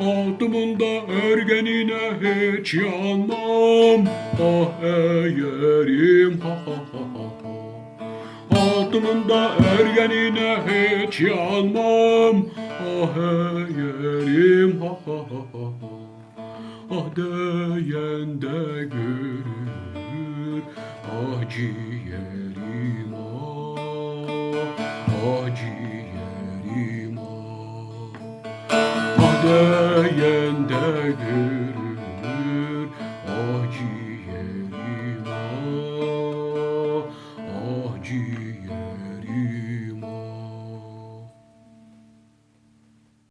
Altımında ergenine hiç yanmam. Ah eğerim ha ha ha ha ha. Altımında ergenine hiç yanmam. Ah eğerim ha ha ha ha ha. Ah değen de görür Ah ciğerim ah. Ah ciğerim göğünde gül